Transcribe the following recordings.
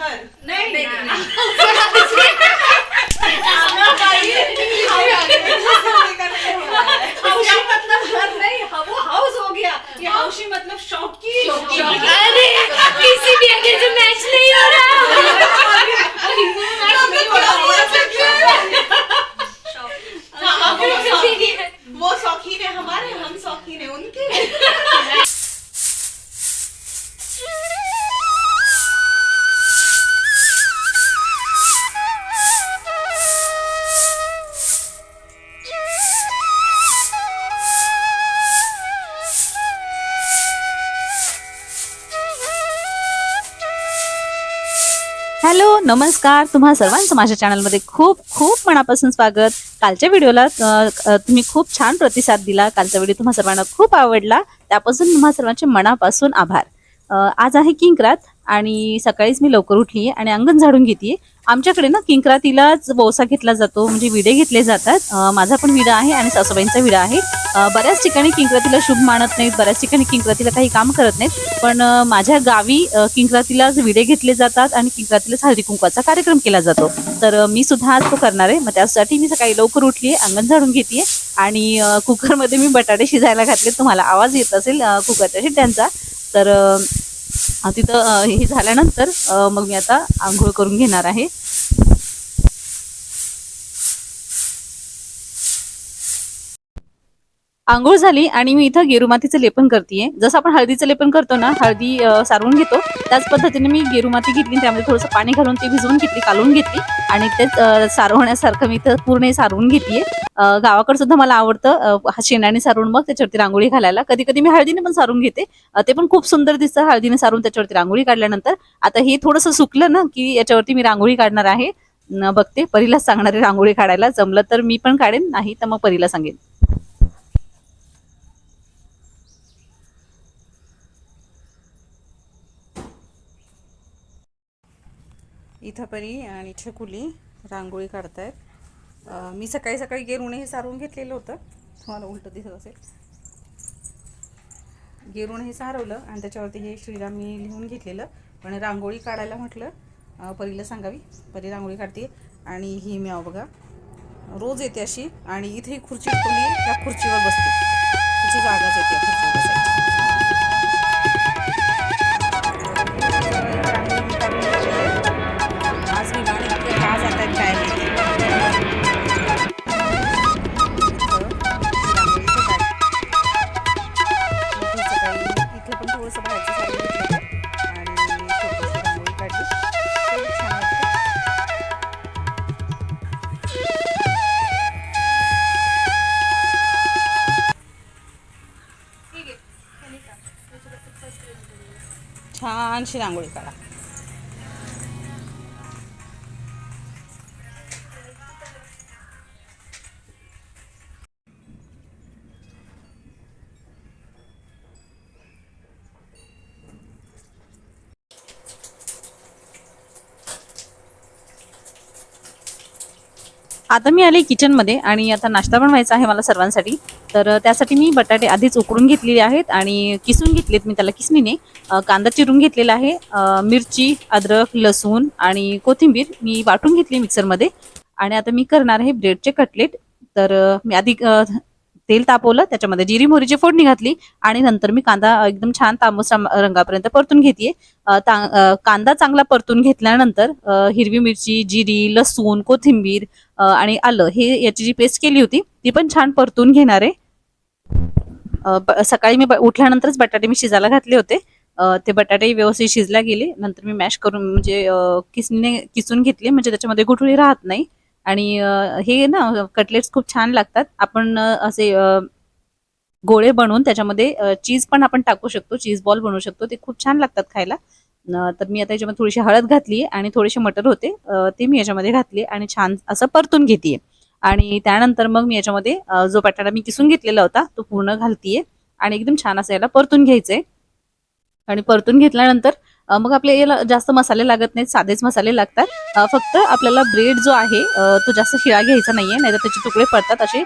घर। नाही मतलब घर नहीं वो हाउस हो गया। ये हौशी मतलब शौकी शौकी. अरे किसी भी आगे मैच नहीं हो रहा। हॅलो नमस्कार. तुम्हा सर्वांचं माझ्या चॅनलमध्ये खूप खूप मनापासून स्वागत. कालच्या व्हिडिओला तुम्ही खूप छान प्रतिसाद दिला. कालचा व्हिडिओ तुम्हा सर्वांना खूप आवडला. त्यापासून तुम्हा सर्वांचे मनापासून आभार. आज आहे किंक्रात आणि सकाळीच मी लवकर उठली आहे आणि अंगण झाडून घेते आमच्याकडे ना किंक्रातीलाच बोसा घेतला जातो म्हणजे विडे घेतले जातात. माझा पण विडा आहे आणि सासूबाईंचा विडा आहे. बऱ्याच ठिकाणी किंक्रातीला शुभ मानत नाहीत बऱ्याच ठिकाणी किंक्रातीला काही काम करत नाहीत. पण माझ्या गावी किंकरातीलाच किंक्रातीलाच विडे घेतले जातात आणि किंक्रातीलाच हळदी कुंकवाचा कार्यक्रम केला जातो. तर मी सुद्धा आज तो करणार आहे. मग त्यासाठी मी सकाळी लवकर उठली आहे अंगण झाडून घेते आणि कुकरमध्ये मी बटाटे शिजायला घातले तुम्हाला आवाज येत असेल कुकरच्या शिट्ट्यांचा. तर तिथं हे झाल्यानंतर मग मी आता आंघोळ करून घेणार आहे. आंघोळ झाली आणि मी इथं गेरुमातीचं लेपन करते जसं आपण हळदीचं लेपन करतो ना हळदी सारवून घेतो त्याच पद्धतीने मी गेरुमाती घेतली त्यामध्ये थोडंसं पाणी घालून ती भिजवून घेतली कालवून घेतली आणि तेच सारवण्यासारखं मी इथं पूर्ण सारवून घेतलीये गावाकडे सुद्धा मला आवडतं हा शेणाने सारून मग त्याच्यावरती रांगोळी घालायला. कधी कधी मी हळदीने पण सारून घेते. ते पण खूप सुंदर दिसतं हळदीने सारून त्याच्यावरती रांगोळी काढल्यानंतर. आता हे थोडंसं सुकलं ना की याच्यावरती मी रांगोळी काढणार आहे. बघते परीलाच सांगणारे रांगोळी काढायला. जमलं तर मी पण काढेन नाही तर मग परीला सांगेन. इथं परी आणि छकुली रांगोळी काढतायत. मी सकाळी सकाळी गेरुणे हे सारवून घेतलेलं होतं. तुम्हाला उलटं दिसत असेल. गेरुण हे सारवलं आणि त्याच्यावरती हे श्रीराम मी लिहून घेतलेलं. पण रांगोळी काढायला म्हटलं परीला सांगावी. परी रांगोळी काढते आणि ही मी बघा. रोज येते अशी आणि इथे ही खुर्ची ठेवली त्या खुर्चीवर बसते. तिची जागाच येते खुर्चीवर छानशी रांगोळी काढा. आता मी आले किचनमध्ये आणि आता नाश्ता पण व्हायचा आहे मला सर्वांसाठी. तर त्यासाठी मी बटाटे आधीच उकडून घेतलेले आहेत आणि किसून घेतलेत मी त्याला किसणीने. कांदा चिरून घेतलेला आहे मिरची अद्रक लसूण आणि कोथिंबीर मी वाटून घेतली मिक्सरमध्ये. आणि आता मी करणार आहे ब्रेडचे कटलेट. तर मी आधी तेल तापवलं त्याच्यामध्ये जिरी मोहरीची फोडणी घातली आणि नंतर मी कांदा एकदम छान तांबूस रंगापर्यंत परतून घेते कांदा चांगला परतून घेतल्यानंतर हिरवी मिरची जिरी लसूण कोथिंबीर आणि आलं हे याची जी पेस्ट केली होती ती पण छान परतून घेणार आहे. सकाळी मी उठल्यानंतरच बटाटे मी शिजायला घातले होते. ते बटाटे व्यवस्थित शिजला गेले. नंतर मी मॅश करून म्हणजे किसणीने किसून घेतले. म्हणजे त्याच्यामध्ये गुठळी राहत नाही. आणि हे ना कटलेट्स खूप छान लागतात. आपण असे गोळे बनवून त्याच्यामध्ये चीज पण आपण टाकू शकतो. चीज बॉल बनवू शकतो. ते खूप छान लागतात खायला. तर मी आता याच्यामध्ये थोडीशी हळद घातली आणि थोडेसे मटर होते. ते मी याच्यामध्ये घातले आणि छान असं परतून घेते आणि त्यानंतर मग मी याच्यामध्ये जो बटाटा मी किसून घेतलेला होता तो पूर्ण घालतीये. आणि एकदम छान असं याला परतून घ्यायचंय. आणि परतून घेतल्यानंतर मग आपले याला जास्त मसाले लागत नाहीत साधेच मसाले लागतात. फक्त आपल्याला ब्रेड जो आहे तो जास्त शिळा घ्यायचा नाहीये नाहीतर त्याचे तुकडे पडतात असे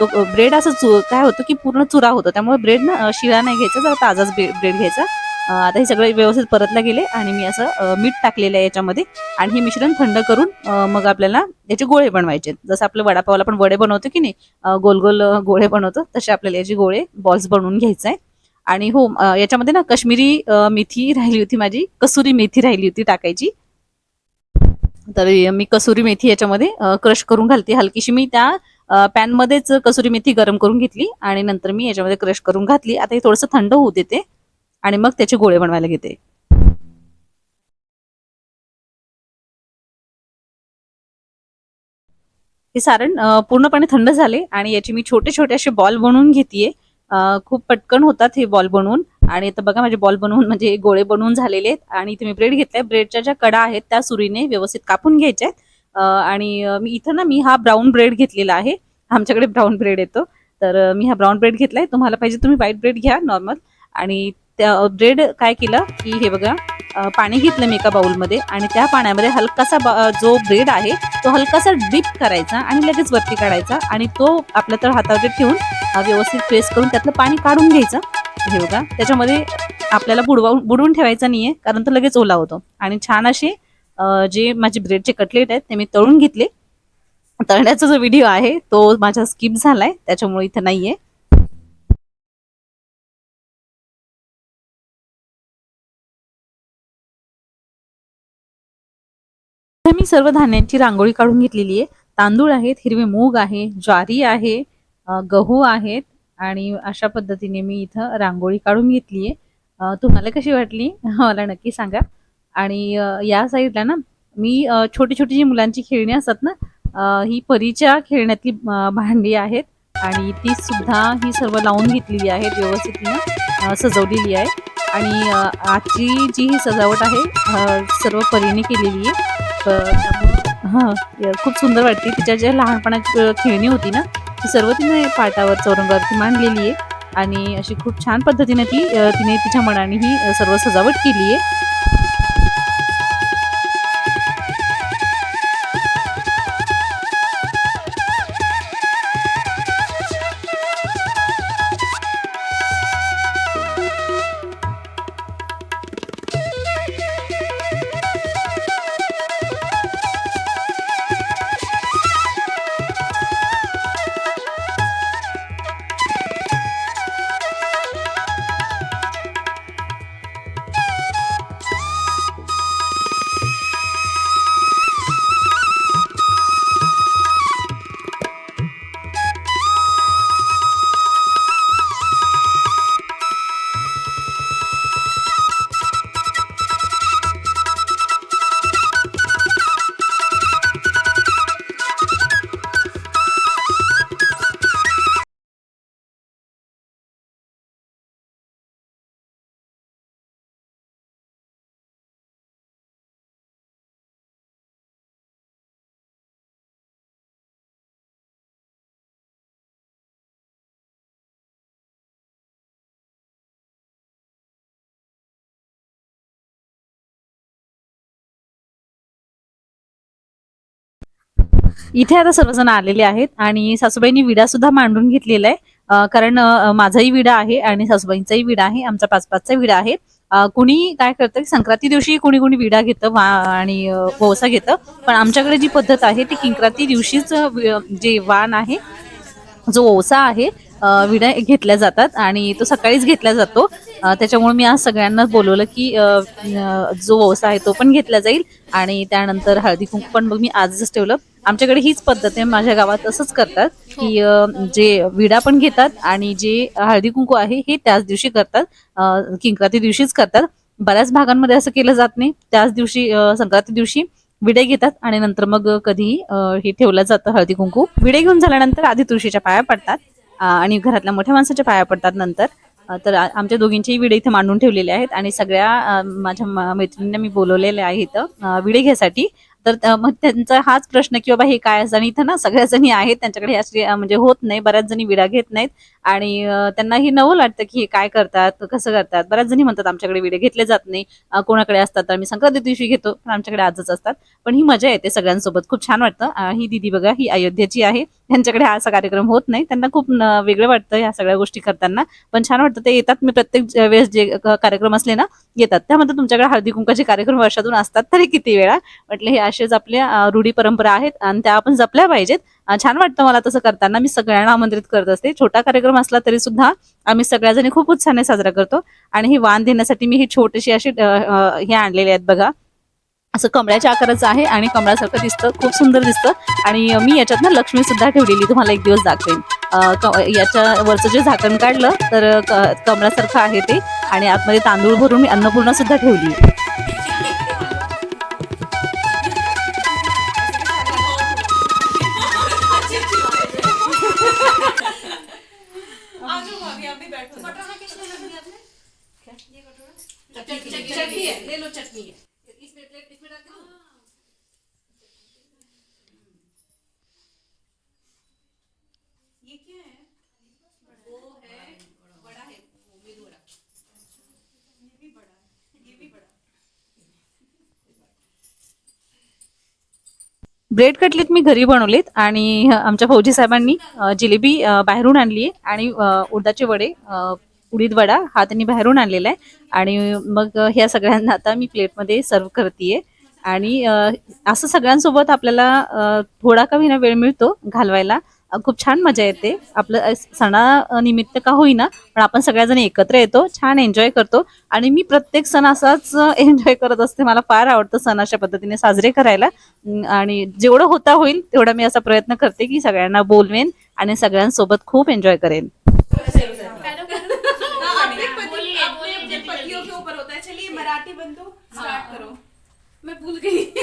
तो ब्रेड असं काय होतं की पूर्ण चुरा होतो. त्यामुळे ब्रेड ना शिळा नाही घ्यायचा जरा ताजाच ब्रेड घ्यायचा. आता हे सगळे व्यवस्थित परतला गेले आणि मी असं मीठ टाकलेलं आहे याच्यामध्ये आणि हे मिश्रण थंड करून मग आपल्याला याचे गोळे बनवायचे. जसं आपलं वडापावला पण वडे बनवतो की नाही गोल गोल गोळे बनवतो तसे आपल्याला याचे गोळे बॉल्स बनवून घ्यायचे आहे. आणि हो याच्यामध्ये ना काश्मीरी मेथी राहिली होती माझी कसुरी मेथी राहिली होती टाकायची. तर मी कसुरी मेथी याच्यामध्ये क्रश करून घालते. हलकीशी मी त्या पॅनमध्येच कसुरी मेथी गरम करून घेतली आणि नंतर मी याच्यामध्ये क्रश करून घातली. आता हे थोडंसं थंड होऊ देते. आणि मग त्याचे गोळे बनवायला घेते. हे सारण पूर्णपणे थंड झाले आणि याचे मी छोटे छोटे असे बॉल बनवून घेतेय. खूप पटकन होतात हे बॉल बनवून. आणि आता बघा माझे बॉल बनवून म्हणजे गोळे बनवून झालेले आहेत. आणि इथे मी ब्रेड घेतलाय. ब्रेडच्या ज्या कडा आहेत त्या सुरीने व्यवस्थित कापून घ्यायच्या आहेत. आणि मी इथं ना मी हा ब्राऊन ब्रेड घेतलेला आहे. आमच्याकडे ब्राऊन ब्रेड येतो. तर मी हा ब्राऊन ब्रेड घेतलाय. तुम्हाला पाहिजे तुम्ही व्हाईट ब्रेड घ्या नॉर्मल. आणि त्या ब्रेड काय केलं की हे बघा पाणी घेतलं मी एका बाउलमध्ये आणि त्या पाण्यामध्ये हलकासा जो ब्रेड आहे तो हलकासा डिप करायचा आणि लगेच वरती काढायचा आणि तो आपल्या तर हातावर ठेवून व्यवस्थित प्रेस करून त्यातलं पाणी काढून घ्यायचं. हे बघा त्याच्यामध्ये आपल्याला बुडवावून बुडवून ठेवायचा नाही आहे कारण तो लगेच ओला होतो. आणि छान असे जे माझे ब्रेडचे कटलेट आहेत ते मी तळून घेतले. तळण्याचा जो व्हिडिओ आहे तो माझा स्किप झालाय त्याच्यामुळे इथं नाहीये. मी सर्व धान्यांची रांगोळी काढून घेतलेली आहे. तांदूळ आहेत हिरवे मूग आहे ज्वारी आहे गहू आहेत आणि अशा पद्धतीने मी इथं रांगोळी काढून घेतली आहे. तुम्हाला कशी वाटली? मला नक्की सांगा. आणि या साईडला ना मी छोटी छोटी जी मुलांची खेळणी असतात ना ही परीच्या खेळण्यातली भांडी आहेत आणि ती सुद्धा ही सर्व लावून घेतलेली आहेत व्यवस्थित सजवलेली आहे आणि आजची जी ही सजावट आहे सर्व परीने केलेली आहे. तर त्यामुळं- हां. य- खूप सुंदर वाटते. तिच्या ज्या लहानपणाची खेळणी होती ना ती सर्व तिने पाटावर चौरंगावरती मांडलेली आहे. आणि अशी खूप छान पद्धतीने ती तिने तिच्या मनाने ही सर्व सजावट केली आहे. इथे आता सर्वजण आलेले आहेत आणि सासूबाईंनी विडा सुद्धा मांडून घेतलेला आहे. कारण माझाही विडा आहे आणि सासूबाईंचाही विडा आहे. आमचा पाच पाचचा विडा आहे. कुणी काय करतं संक्रांती दिवशी कुणी कुणी विडा घेतं वा आणि अं, घेतं. पण आमच्याकडे जी पद्धत आहे ती किंक्रांती दिवशीच वि- जे वाण आहे जो ओसा आहे विडा घेतल्या जातात आणि तो सकाळीच घेतला जातो. त्याच्यामुळे मी आज सगळ्यांना बोलवलं की जो ओसा आहे तो पण घेतला जाईल आणि त्यानंतर हळदी कुंकू पण मग मी आजच ठेवलं. आमच्याकडे हीच पद्धत आहे. माझ्या गावात असंच करतात की जे विडा पण घेतात आणि जे हळदी कुंकू आहे हे त्याच दिवशी करतात. अ, किंक्राती दिवशीच करतात. बऱ्याच भागांमध्ये असं केलं जात नाही. त्याच दिवशी संक्रांती दिवशी विडे घेतात आणि नंतर मग कधीही हे ठेवलं जातं हळदी कुंकू. विडे घेऊन झाल्यानंतर आधी तुळशीच्या पाया पडतात. आणि घरातल्या मोठ्या माणसाच्या पाया पडतात नंतर. तर आमच्या दोघींचेही विडे इथे मांडून ठेवलेले आहेत. आणि सगळ्या माझ्या मैत्रिणींना मी बोलवलेले आहे इथं विडे घ्यायसाठी तर मग त्यांचा हाच प्रश्न की बाबा हे काय असतं आणि इथं ना सगळ्या जणी आहेत त्यांच्याकडे अशी म्हणजे होत नाही बऱ्याच जणी विडा घेत नाहीत आणि त्यांना हे नवं वाटतं की हे काय करतात कसं करतात. बऱ्याच जणी म्हणतात आमच्याकडे विडे घेतले जात नाही कोणाकडे असतात तर आम्ही संक्रांती दिवशी घेतो पण आमच्याकडे आजच असतात. पण ही मजा येते सगळ्यांसोबत. खूप छान वाटतं. ही दिदी बघा ही अयोध्याची आहे. त्यांच्याकडे हा असा कार्यक्रम होत नाही. त्यांना खूप वेगळं वाटतं ह्या सगळ्या गोष्टी करताना. पण छान वाटतं ते येतात. मी प्रत्येक वेळेस जे कार्यक्रम असले ना येतात. त्यामध्ये तुमच्याकडे हळदी कुंकाचे कार्यक्रम वर्षातून असतात तरी किती वेळा. म्हटलं हे असेच आपल्या रूढी परंपरा आहेत आणि त्या आपण जपल्या पाहिजेत. छान वाटतं मला तसं करताना. मी सगळ्यांना आमंत्रित करत असते. छोटा कार्यक्रम असला तरी सुद्धा आम्ही सगळ्याजणी खूप उत्साहाने साजरा करतो. आणि ही वाण देण्यासाठी मी ही छोटीशी अशी हे आणलेले आहेत बघा. असं कमळाच्या आकाराचं आहे आणि कमळासारखं दिसतं खूप सुंदर दिसतं. आणि मी याच्यात ना लक्ष्मी सुद्धा ठेवलेली तुम्हाला एक दिवस दाखवेन. याच्या वरचं जे झाकण काढलं तर कमळासारखं आहे ते. आणि आतमध्ये तांदूळ भरून मी अन्नपूर्णा सुद्धा ठेवली. चटनी है ले लो चटनी है इसमें प्लेट इसमें डाल के दूं? ये क्या है वो है बड़ा है वो मेदू वड़ा ये भी बड़ा है ये भी बड़ा ब्रेड कटलेट मी घरी बनवलेत आणि आमच्या फौजी साहेबांनी जिलेबी बाहेरून आणली आहे आणि उडदाचे वडे उडीद वडा हा त्यांनी बाहेरून आणलेला आहे आणि मग ह्या सगळ्यांना आता मी प्लेटमध्ये सर्व करते आणि असं सगळ्यांसोबत आपल्याला थोडा का विना वेळ मिळतो घालवायला खूप छान मजा येते. आपलं सणानिमित्त का होईना पण आपण सगळ्याजण एकत्र येतो छान एन्जॉय करतो. आणि मी प्रत्येक सण असाच एन्जॉय करत असते. मला फार आवडतं सण अशा पद्धतीने साजरे करायला. आणि जेवढं होता होईल तेवढा मी असा प्रयत्न करते की सगळ्यांना बोलवेन आणि सगळ्यांसोबत खूप एन्जॉय करेन. मराठी बंधु स्टार्ट करो मैं भूल गई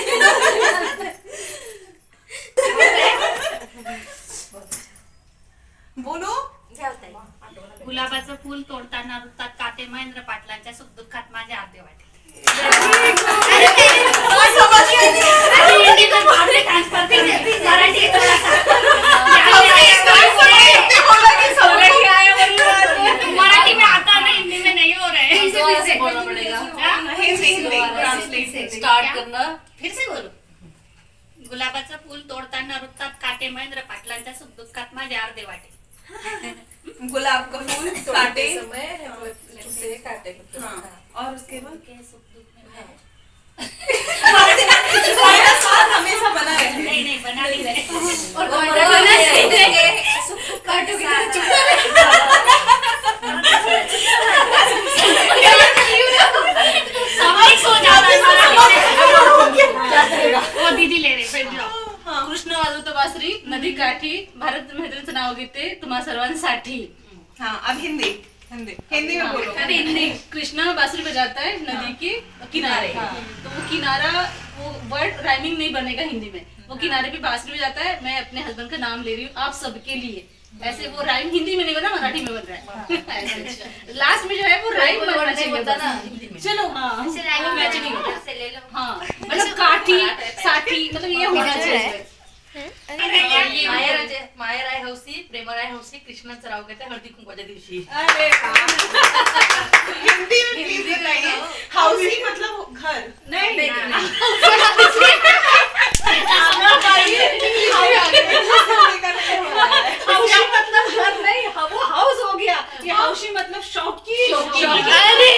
बोलो गुलाबाचं फूल तोडताना रुतात काटे महेंद्र पाटलांच्या सुख दुःखात माझे मराठी में आता नहीं हिंदी में नहीं हो रहे फिर से फिर से बोलना पड़ेगा हिंदी हिंदी ट्रांसलेट स्टार्ट करना फिर से बोलो. गुलाबाचं फूल तोडताना रुतात काटे महेंद्र पाटलांच्या सुख दुःखात माझे अर्धे वाटे. गुलाब का फूल काटे। समय से काटे हाँ और उसके बाद? के सुख दुःख में मैं- हमारा साथ हमेशा बना रहे। नहीं नहीं बना नहीं रहे। समझ सो जाता है वो दीदी ले रहे बैठ जाओ। कृष्ण वाजवतो बासरी नदी काठी भारत मैत्रीचं नाव घेते तुम्हा सर्वांसाठी. हाँ अब हिंदी. हिंदी. हिंदी में बोलो. अरे हिंदी. कृष्णा बांसुरी बजाता है नदी के किनारे. तो वो किनारा वो वर्ड राइमिंग नहीं बनेगा हिंदी में. वो किनारे पे बांसुरी बजाता है. मैं अपने हस्बैंड का नाम ले रही हूँ आप सबके लिए. ऐसे वो राइम हिंदी में नहीं बना मराठी में बन रहा है. लास्ट में जो है वो राइम बनना चाहिए बस। चलो हाँ. हाँ मतलब काठी साठी मतलब ये होना चाहिए. माहेर आहे हौसी प्रेमळ आहे हौसी कृष्णाचं राव घेते हळदी कुंकवाच्या दिवशी. अरे हिंदी में प्लीज बताइए हाउसी मतलब घर. नहीं हौशी मतलब घर नहीं. हाँ, वो हाउस हो गया ये हौशी मतलब शौकी अरे!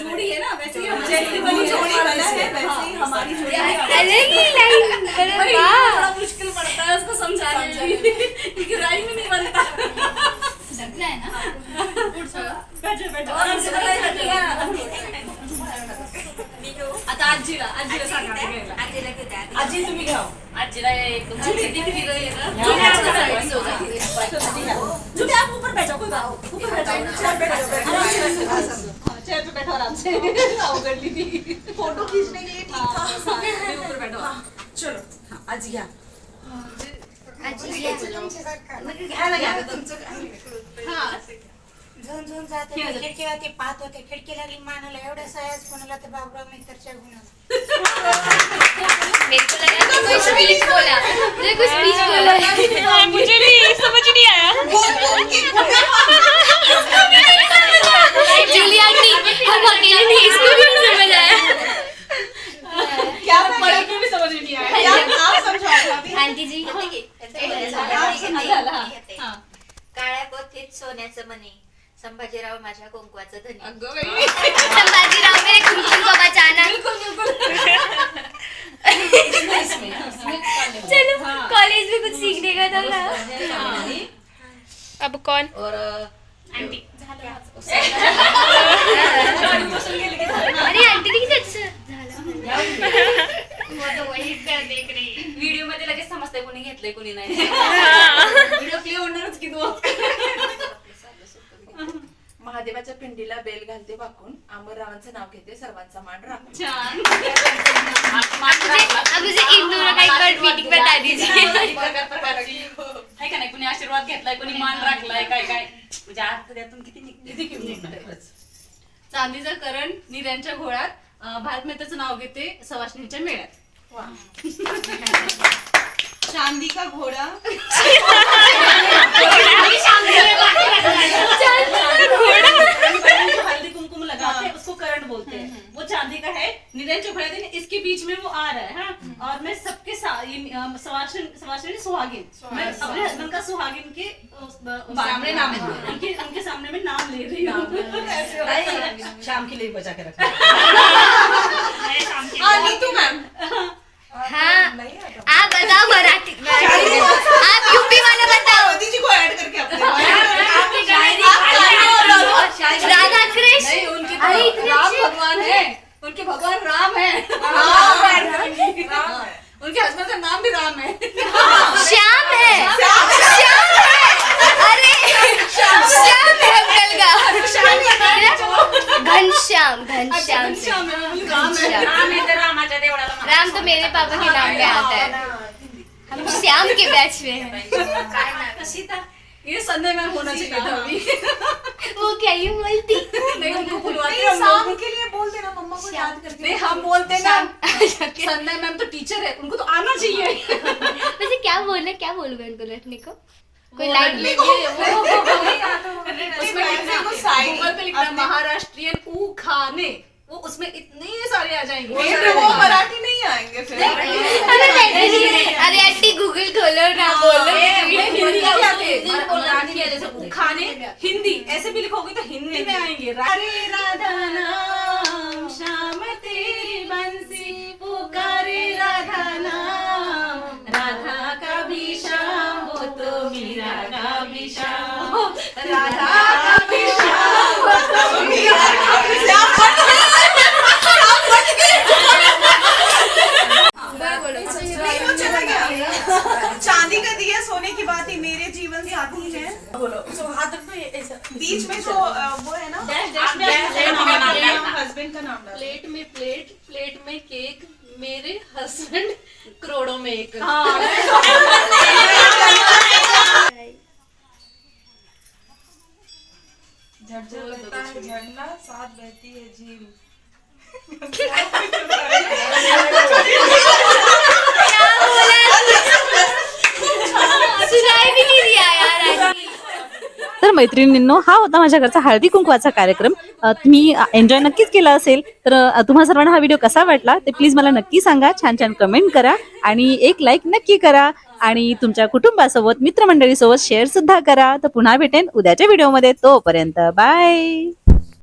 जोड़ी है ना वैसे ही जैसे वो बनी जोड़ी है। बना है वैसे ही हमारी जोड़ी हाँ। अलग ही लाइन अरे वाह। थोड़ा मुश्किल पड़ता है उसको समझाने में। क्योंकि राइम ही नहीं बनता। जगना है ना? बैठो बैठो। आराम से आता आजीला आजीला सांगा घ्यायला आजी तुम्ही घ्या आजीला एक दोन आजी रही है ना? जो अच्छा हो है। तुम्ही आप ऊपर बैठो कोई बात ऊपर बैठो चेयर पे बैठो। हाँ, चेयर पे बैठो आराम से। अवगढ़ ली थी। फोटो खींचने के लिए ठीक हाँ, था। बस, हाँ, अभी ऊपर बैठो हाँ, चलो हाँ, आजी घ्या घ्यायला घ्या हाँ। झुन झुन जात खेळ होते जाते. खिडकीला ते पाहत होते खिडकी लागली मानाला एवढ्या सायाच कोणाला तर बाबराव मित्रच्या गुणाला मेरे को लगा कि कोई स्पीच बोला। मुझे कुछ स्पीच बोला। मुझे भी समझ नहीं आया। जूली आंटी हम अकेले नहीं इसको भी नहीं समझ आया क्या बड़े को भी समझ नहीं आया आप समझाओ आंटी जी. काळ्या पोथीत सोन्याचं मणी संभाजीराव माझ्या कुंकवाचं धनी. संभाजीराव मेरे कुमकुम को बचाना चलो कॉलेज में कुछ सीखने का था ना अब कौन और आंटी अरे आंटी ने किती अच्छा झालं वो तो वही कर देख रही है व्हिडिओमध्ये लगेच समजतंय कोणी घेतलंय कोणी नाही व्हिडिओ प्ले होणारच की तू महादेवाच्या पिंडीला बेल घालते वाकून आंबर रावांचं नाव घेते सर्वांचा मान राखून छान. अब प्रकार प्रकारची आहे का नाही कोणी आशीर्वाद घेतलाय कोणी मान राखलाय काय काय? म्हणजे त्यातून किती निघते. चांदीचा करण निऱ्यांच्या घोळात अं, भारत मेहताचं नाव घेते सवाष्णीच्या मेळ्यात. चांदी का घोड़ा. लगाते हैं। उसको करण बोलते हैं। वो चांदी का है निरंजन घोड़ा दिन इसके बीच में वो आ रहा है हाँ। और मैं सबके सा- ये, अम, सवाशन सवाशन सुहागिन। मैं अपने हस्बैंड का सुहागिन के सामने नाम हाँ, उनके उनके सामने मैं नाम ले रही हूँ। शाम के लिए बचा के रखना नीतू मैम। हाँ। आप बताओ मराठी मराठी आप यूपी वाला बताओ। मोदी जी को ऐड करके अपने राधा कृष्ण नहीं उनके अरे तो इतने राम भगवान है। उनके भगवान राम है। राम है। उनके हस्बैंड का नाम भी राम है। श्याम है। श्याम है। अरे श्याम है। अंकल का। घनश्याम घनश्याम से। घनश्याम है, राम है। तो मेरे पापा के नाम में आता है। हम श्याम के बैच में हैं। ये संजय मैम होना चाहिए था अभी। वो क्या ही बोलती नहीं उनको बुलवाते हम शाम लोग के लिए बोल देना मम्मा को याद करके नहीं हम बोलते ना संजय मैम तो टीचर है उनको तो आना चाहिए। वैसे क्या बोलना क्या बोलूँगा उनको रखने को? कोई वो लाइन लेंगे, वो- उसमें उसमें लिखना वो साइड। गूगल पे लिखना महाराष्ट्रियन ऊ खाने। वो उसमें इतने सारे आ जाएँगे। वो मराठी नहीं आएँगे फिर। अरे आंटी गूगल खोलो ना बोलो। है। जैसे खाने हिंदी ऐसे भी लिखोगे तो हिंदी में आएँगे। अरे राधा नाम श्याम तेरी बंसी पुकारे राधा नाम। राधा का भी श्याम वो तो मीरा का भी श्याम। राधा का भी श्याम वो तो मीरा का भी तो चला गया। चांदी का दिया सोने की बात ही मेरे जीवन साथी है। बोलो। हाथ रखो ऐसा। बीच में जो वो है ना हस्बैंड का नाम प्लेट में प्लेट प्लेट में केक मेरे हस्बैंड करोड़ों में एक। झरझर बहता है झरना साथ बहती है झील। मैत्रिणींनो हा होता माझ्या घरचा हळदी कुंकवाचा कार्यक्रम. तुम्ही एन्जॉय नक्कीच केला असेल. तर तुम्हा सर्वांना हा व्हिडिओ कसा वाटला ते प्लीज मला नक्की सांगा. छान छान कमेंट करा आणि एक लाईक नक्की करा. आणि तुमच्या कुटुंबासोबत मित्रमंडळीसोबत शेअर सुद्धा करा. तर पुन्हा भेटेन उद्याच्या व्हिडिओमध्ये तोपर्यंत बाय